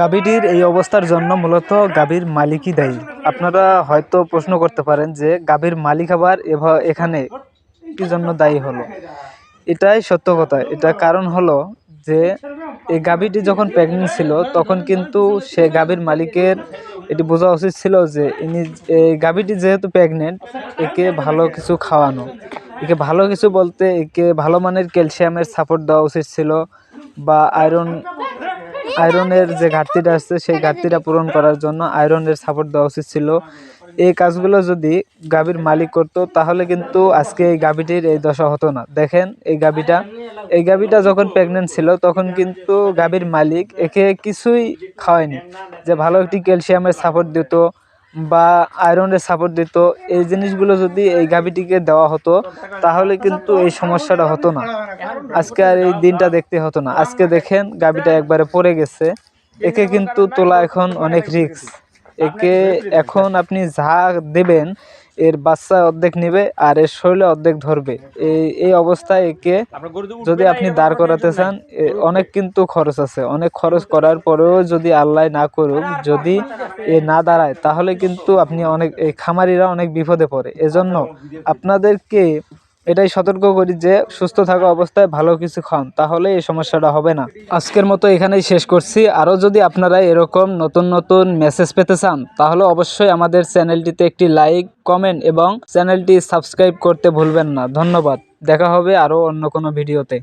গাভীটির এই অবস্থার জন্য মূলত গাভীর মালিকই দায়ী। আপনারা হয়তো প্রশ্ন করতে পারেন যে, গাভীর মালিক আবার এখানে কি জন্য দায়ী হলো? এটাই সত্য কথা। এটা কারণ হলো যে, এই গাভীটি যখন প্রেগনেন্ট ছিল, তখন কিন্তু সে গাভীর মালিকের এটি বোঝা উচিত ছিল যে, ইনি এই গাভীটি যেহেতু প্রেগনেন্ট একে ভালো কিছু খাওয়ানো। একে ভালো কিছু বলতে একে ভালো মানের ক্যালসিয়ামের সাপোর্ট দেওয়া উচিত ছিল বা আয়রন আয়রনের যে ঘাটতিটা আছে সেই ঘাটতিটা পূরণ করার জন্য আয়রনের সাপোর্ট দেওয়া উচিত ছিল। এই কাজগুলো যদি গাভীর মালিক করতো তাহলে কিন্তু আজকে এই গাভীটির এই দশা হতো না। দেখেন এই গাভীটা এই গাভীটা যখন প্রেগনেন্ট ছিল তখন কিন্তু গাভীর মালিক একে কিছুই খাওয়ায়নি। যে ভালো একটি ক্যালসিয়ামের সাপোর্ট দিত বা আয়রনের সাপোর্ট দিত, এই জিনিসগুলো যদি এই গাভীটিকে দেওয়া হতো, তাহলে কিন্তু এই সমস্যাটা হতো না। আজকে আর এই দিনটা দেখতে হতো না। আজকে দেখেন গাভীটা একবারে পড়ে গেছে। একে কিন্তু তোলা এখন অনেক রিস্ক একে এখন আপনি যা দেবেন এর বাচ্চা অর্ধেক নেবে আর এর শরীরে অর্ধেক ধরবে। এই এই অবস্থায় একে যদি আপনি দাঁড় করাতে চান এ অনেক কিন্তু খরচ আছে। অনেক খরচ করার পরেও যদি আল্লাহ না করুক যদি এ না দাঁড়ায় তাহলে কিন্তু আপনি অনেক এই খামারিরা অনেক বিপদে পড়ে। এজন্য আপনাদেরকে এটাই সতর্ক করি যে, সুস্থ থাকা অবস্থায় ভালো কিছু খান, তাহলে এই সমস্যাটা হবে না। আজকের মতো এখানেই শেষ করছি। আরও যদি আপনারা এরকম নতুন নতুন মেসেজ পেতে চান, তাহলে অবশ্যই আমাদের চ্যানেলটিতে একটি লাইক কমেন্ট এবং চ্যানেলটি সাবস্ক্রাইব করতে ভুলবেন না। ধন্যবাদ। দেখা হবে আরও অন্য কোনো ভিডিওতে